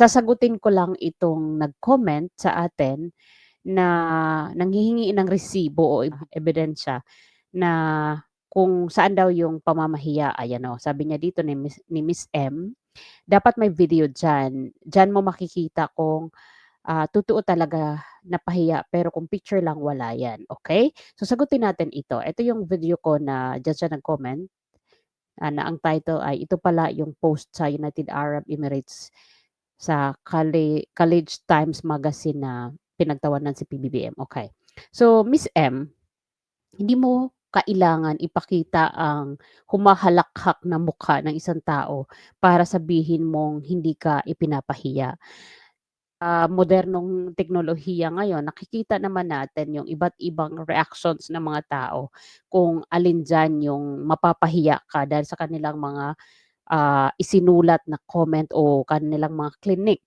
sasagutin ko lang itong nag-comment sa atin na nanghihingi ng resibo o eb ebidensya na kung saan daw yung pamamahiya. Ayan o, sabi niya dito ni Miss ni Miss M, dapat may video diyan. Diyan mo makikita kung, ah, totoo talaga napahiya pero kung picture lang wala yan, okey? So sagutin natin ito. Ito yung video ko na diyan siya nag-comment, ah, na ang title ay ito pala yung post sa United Arab Emirates sa Khaleej Times Magazine na pinagtawanan si PBBM, okey. So Miss M, hindi mo kailangan ipakita ang humahalakhak na mukha ng isang tao para sabihin mong hindi ka ipinapahiya. Ah, modernong teknolohiya ngayon nakikita naman natin yung iba't ibang reactions ng mga tao kung alin diyan yung mapapahiya ka dahil sa kanilang mga, ah, isinulat na comment o kanilang mga klinik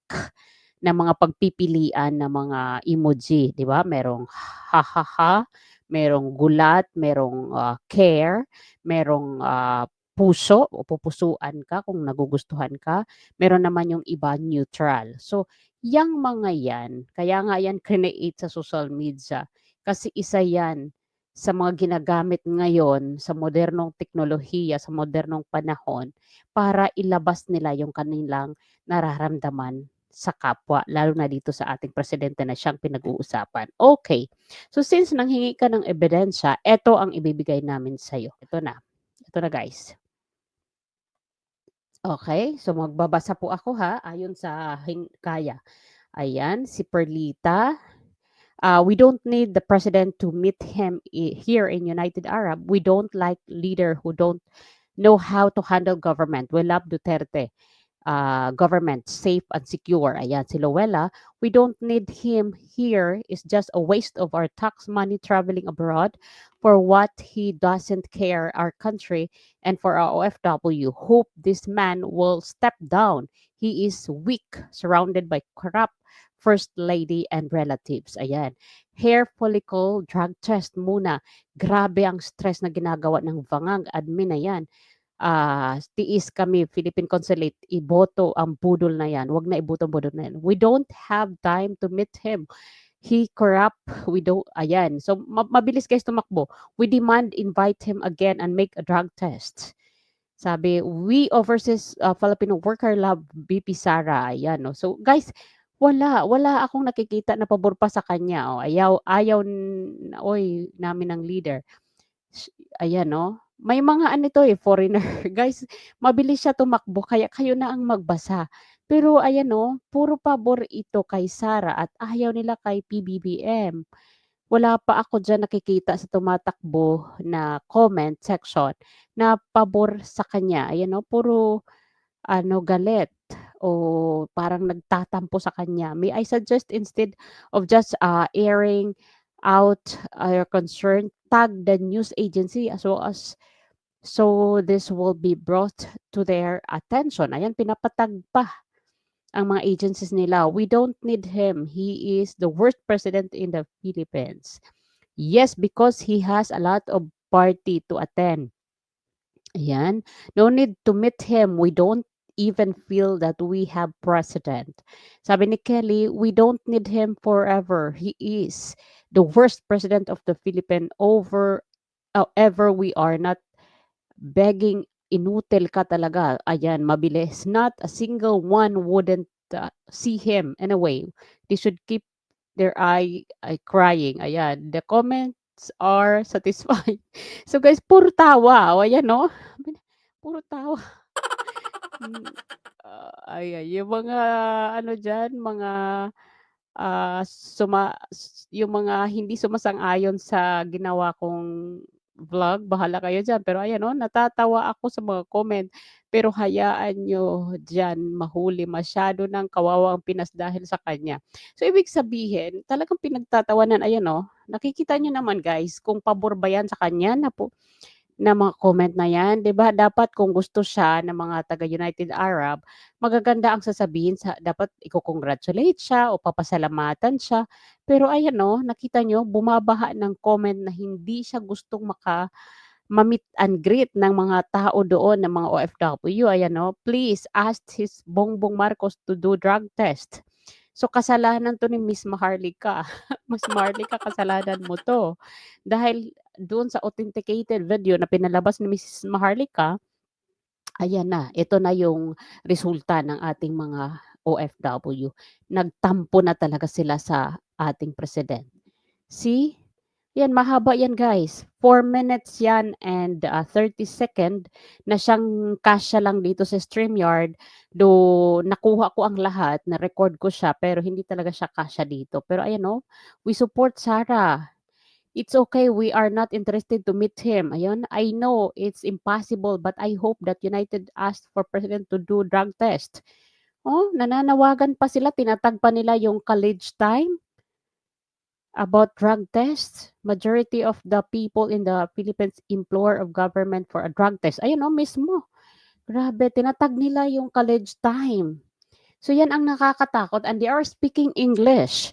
na mga pagpipilian na mga emoji, 'di ba? Merong ha-ha-ha, merong gulat, merong, ah, care, merong, ah, puso o pupusuan ka kung nagugustuhan ka, meron naman yung iba neutral. So, yang mga yan, kaya nga yan crineate sa social media kasi isa yan sa mga ginagamit ngayon sa modernong teknolohiya, sa modernong panahon para ilabas nila yung kanilang nararamdaman sa kapwa, lalo na dito sa ating presidente na siyang pinag-uusapan. Okey, so since nanghingi ka ng ebidensya, eto ang ibibigay namin sa'yo. Ito na, ito na guys. Okey, so magbabasa po ako ha, ayon sa hingkaya. Ayan, si Perlita, ah, "We don't need the president to meet him here in United Arab. We don't like leader who don't know how to handle government. We love Duterte, ah, government safe and secure." Ayan, si Luella, "We don't need him here. It's just a waste of our tax money traveling abroad for what he doesn't care our country and for our OFW. Hope this man will step down. He is weak, surrounded by corrupt first lady and relatives." Ayan, hair follicle drug test muna. Grabe ang stress na ginagawa ng Vangag admin na yan. Ah, tiis kami Philippine Consulate, iboto ang budol na yan, 'wag na iboto ang budol na yan. "We don't have time to meet him. He corrupt, we don't" ayan, so ma mabilis guys tumakbo. "We demand invite him again and make a drug test." Sabi, "We overseas, ah, Filipino worker love VP Sara." Ayan 'no. So guys, wala, wala akong nakikita na pabor pa sa kanya, oh, ayaw ayaw oy namin ng leader. Ayan 'no, may mga ano 'to, eh, foreigner. Guys, mabilis siya tumakbo kaya kayo na ang magbasa. Pero ayan 'no, puro pabor ito kay Sara at ayaw nila kay PBBM. Wala pa ako diyan nakikita sa tumatakbo na comment section na pabor sa kanya. Ayan 'no, puro ano, galit o parang nagtatampo sa kanya. May I suggest instead of just, ah, airing out, ah, your concern, tag the news agency as well as so this will be brought to their attention. Ayan, pinapa-tag pa ang mga agencies nila. "We don't need him. He is the worst president in the Philippines." Yes, because he has a lot of party to attend. Ayan, "No need to meet him. We don't even feel that we have president." Sabi ni Kelly, "We don't need him forever. He is the worst president of the Philippine over oh, ever we are not begging, inutil ka talaga." Ayan, mabilis. "Not a single one wouldn't, ah, see him anyway. They should keep their eye ay crying." Ayan, "The comments are satisfied." So guys, puro tawa. Ayan 'no, puro tawa. Hmm, ah, ayan, yung mga ano diyan, mga, ah, suma yung mga hindi sumasang-ayon sa ginawa kong vlog, bahala kayo diyan. Pero ayan 'no, natatawa ako sa mga comment. Pero hayaan niyo diyan mahuli, masyado ng kawawa ang Pinas dahil sa kanya. So ibig sabihin, talagang pinagtatawanan ayan 'no, nakikita niyo naman guys kung pabor ba yan sa kanya na po na mga comment na yan, 'di ba? Dapat kung gusto siya ng mga taga United Arab, magaganda ang sasabihin sa dapat iko-congratulate siya o papasalamatan siya. Pero ayan 'no, nakita niyo bumabaha ng comment na hindi siya gustong maka ma-meet and greet ng mga tao doon, ng mga OFW, ayan 'no, "Please ask his Bongbong Marcos to do drug test." So, kasalanan 'to ni Miss Maharlika. Miss Maharlika, kasalanan mo 'to. Dahil doon sa authenticated video na pinalabas ni Miss Maharlika, ayan na, ito na yung resulta ng ating mga OFW. Nagtampo na talaga sila sa ating president. See? Yan, mahaba yan guys. 4 minutes yan and uh, 30 second na siyang kasya lang dito sa StreamYard. Do nakuha ko ang lahat, na-record ko siya, pero hindi talaga siya kasya dito. Pero ayan o, we support Sarah. It's okay, we are not interested to meet him. Ayun, I know it's impossible, but I hope that United asked for President to do drug test. Oh, nananawagan pa sila, tinatag pa nila yung college time about drug tests. Majority of the people in the Philippines implore of government for a drug test. Ayun o, mismo. Grabe, tinatag nila yung college time. So yan ang nakakatakot and they are speaking English.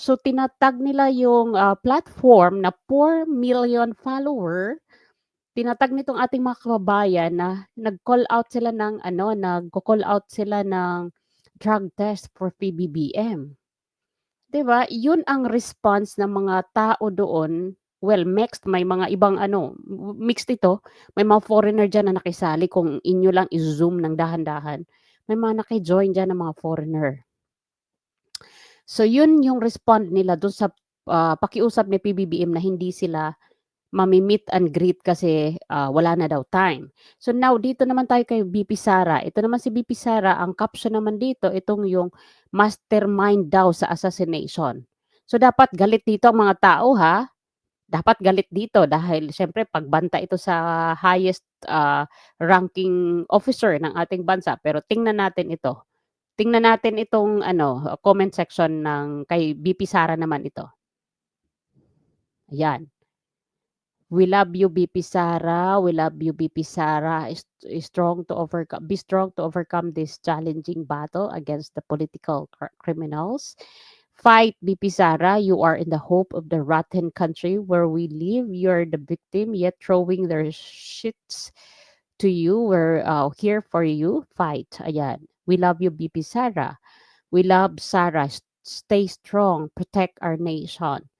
So tinatag nila yung uh, platform na 4 million follower. Tinatag nitong ating mga kababayan na nag-call out sila ng ano, nag-call out sila ng drug test for PBBM. 'Di ba? Yun ang response ng mga tao doon. Well, mixed, may mga ibang ano, mixed ito. May mga foreigner diyan na nakisali kung inyo lang i-zoom ng dahan-dahan. May mga naki-join diyan na mga foreigner. So yun yung respond nila dun sa uh, pakiusap ni PBBM na hindi sila mami-meet and greet kasi uh, wala na daw time. So now dito naman tayo kay BP Sara. Ito naman si BP Sara, ang caption naman dito itong yung mastermind daw sa assassination. So dapat galit dito ang mga tao ha. Dapat galit dito dahil syempre pagbanta ito sa highest uh, ranking officer ng ating bansa. Pero tingnan natin ito. Tingnan natin itong ano, comment section ng kay BP Sara naman ito. Ayan. We love you, BP Sara. We love you, BP Sara. Is, strong to overcome. Be strong to overcome this challenging battle against the political cr- criminals. Fight, BP Sara. You are in the hope of the rotten country where we live. You're the victim, yet throwing their shits to you. We're uh, here for you. Fight. Ayan. We love you, BP Sara. We love Sara. Stay strong. Protect our nation.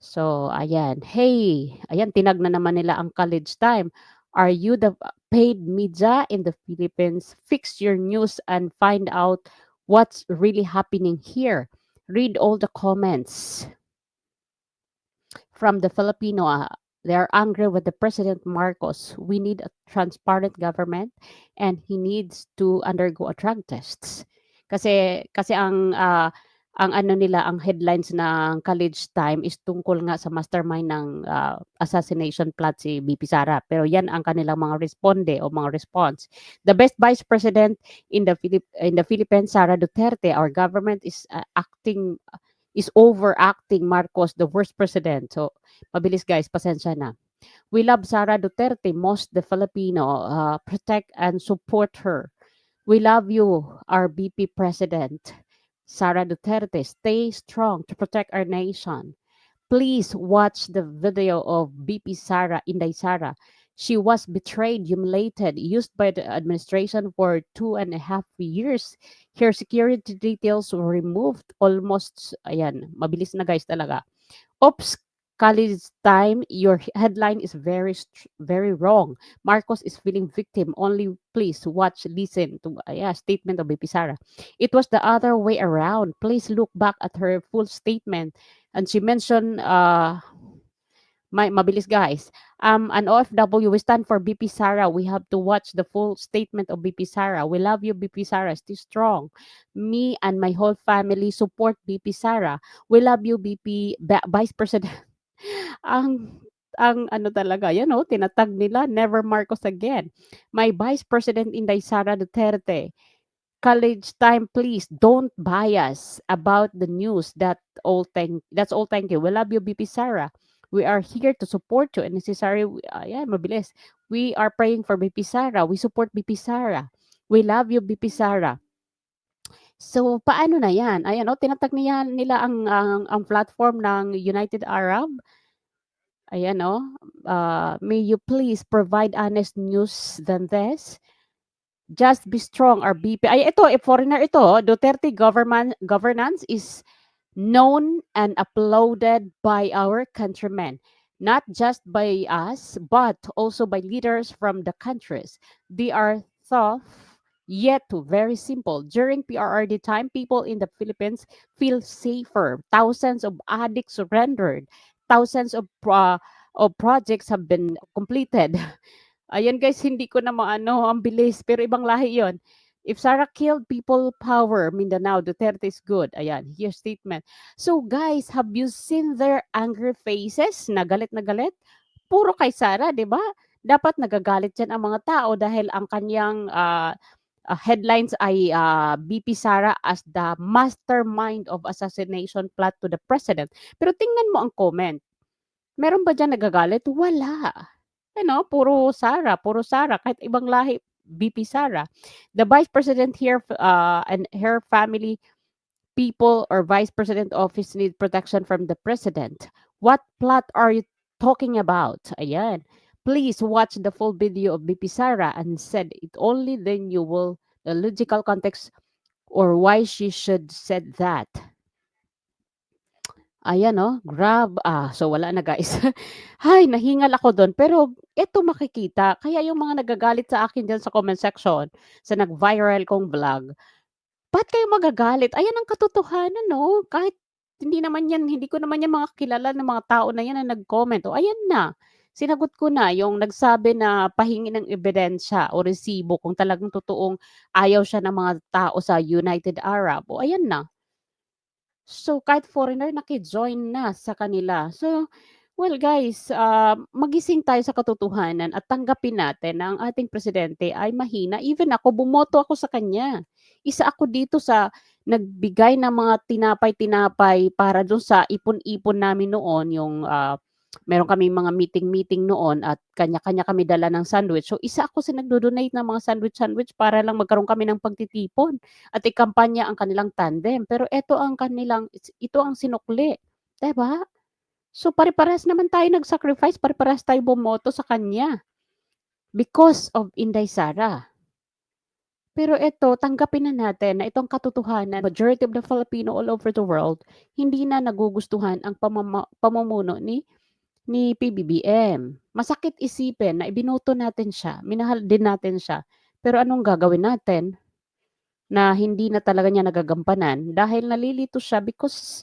So, ayan. Hey, ayan, tinag na naman nila ang college time. Are you the paid media in the Philippines? Fix your news and find out what's really happening here. Read all the comments from the Filipino. Uh, they're angry with the President Marcos. We need a transparent government and he needs to undergo a drug tests. Kasi kasi ang uh, ang ano nila, ang headlines ng college time is tungkol nga sa mastermind ng uh, assassination plot si BP Sara. Pero yan ang kanilang mga responde o mga response. The best vice president in the Philip in the Philippines, Sara Duterte, our government is uh, acting is overacting Marcos, the worst president. So, mabilis guys, pasensya na. We love Sara Duterte, most the Filipino, uh, protect and support her. We love you, our BP president. Sara Duterte, stay strong to protect our nation. Please watch the video of BP Sara, Inday Sara. She was betrayed, humiliated, used by the administration for two and a half years. Her security details were removed almost, ayan, mabilis na guys talaga. Oops, college time, your headline is very, very wrong. Marcos is feeling victim. Only please watch, listen to a yeah, statement of BP. It was the other way around. Please look back at her full statement. And she mentioned, uh, my mabilis guys. Um, an OFW, we stand for BP Sara. We have to watch the full statement of BP Sara. We love you, BP Sara. Stay strong. Me and my whole family support BP Sara. We love you, BP Vice President ang ang ano talaga, yan o, tinatag nila, never Marcos again. My Vice President Inday Sara Duterte, college time, please don't bias about the news. That all thank, that's all thank you. We love you, BP Sara. We are here to support you and necessary, uh, yeah, mabilis. We are praying for BP Sara. We support BP Sara. We love you, BP Sara. So, paano na yan? Ayan, o, tinatag niya nila ang, ang, ang platform ng United Arab Ayan, oh. Uh, may you please provide honest news than this? Just be strong or BP. Ay, ito, eh, foreigner ito. oh. Duterte government, governance is known and uploaded by our countrymen, not just by us, but also by leaders from the countries. They are tough, yet very simple. During PRRD time, people in the Philippines feel safer. Thousands of addicts surrendered. Thousands of pro- of projects have been completed. Ayan guys, hindi ko na maano, ang bilis, pero ibang lahi yon. If Sarah killed people power, Mindanao, Duterte is good. Ayan, here's statement. So guys, have you seen their angry faces? Na galit na galit? Puro kay Sara, di ba? Dapat nagagalit yan ang mga tao dahil ang kanyang ah, ah, headlines ay ah, BP Sara as the mastermind of assassination plot to the president. Pero tingnan mo ang comment. Meron ba dyan nagagalit? Wala. Ano, puro Sara, puro Sara, kahit ibang lahi, BP Sara. The vice president here uh, and her family people or vice president office need protection from the president. What plot are you talking about? Ayan. Please watch the full video of BP Sara and said it only then you will the logical context or why she should said that. Ayan oh, grab. Ah, so wala na guys. Hay, nahingal ako doon. Pero eto makikita. Kaya yung mga nagagalit sa akin dyan sa comment section, sa nag-viral kong vlog, ba't kayo magagalit? Ayan ang katotohanan, no? Kahit hindi naman yan, hindi ko naman yan mga kilala ng mga tao na yan na nag-comment. O, ayan na. Sinagot ko na yung nagsabi na pahingi ng ebidensya o resibo kung talagang totoong ayaw siya ng mga tao sa United Arab. O, ayan na. So, kahit foreigner, naki-join na sa kanila. So, well guys, ah, magising tayo sa katotohanan at tanggapin natin na ang ating presidente ay mahina. Even ako, bumoto ako sa kanya. Isa ako dito sa nagbigay ng mga tinapay-tinapay para doon sa ipon-ipon namin noon, yung ah, meron kami mga meeting-meeting noon at kanya-kanya kami dala ng sandwich. So, isa ako sa nagdo-donate ng mga sandwich-sandwich para lang magkaroon kami ng pagtitipon at ikampanya ang kanilang tandem. Pero ito ang kanilang, ito ang sinukli. 'Di ba? So, pare-parehas naman tayo nag-sacrifice, pare-parehas tayo bumoto sa kanya. Because of Inday Sara. Pero ito, tanggapin na natin na itong katotohanan, majority of the Filipino all over the world, hindi na nagugustuhan ang pamama, pamumuno ni ni PBBM. Masakit isipin na ibinoto natin siya, minahal din natin siya. Pero anong gagawin natin? Na hindi na talaga niya nagagampanan dahil nalilito siya because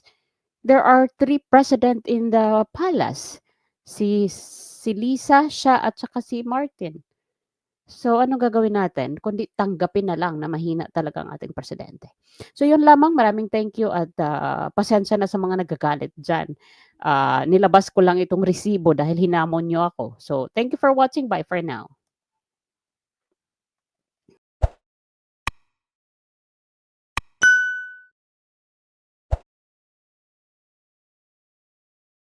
there are three president in the palace. Si si Lisa, siya at saka si Martin. So anong gagawin natin kundi tanggapin na lang na mahina talaga ang ating presidente. So yun lamang, maraming thank you at ah, pasensya na sa mga nagagalit diyan. Ah, nilabas ko lang itong resibo dahil hinamon niyo ako. So thank you for watching. Bye for now.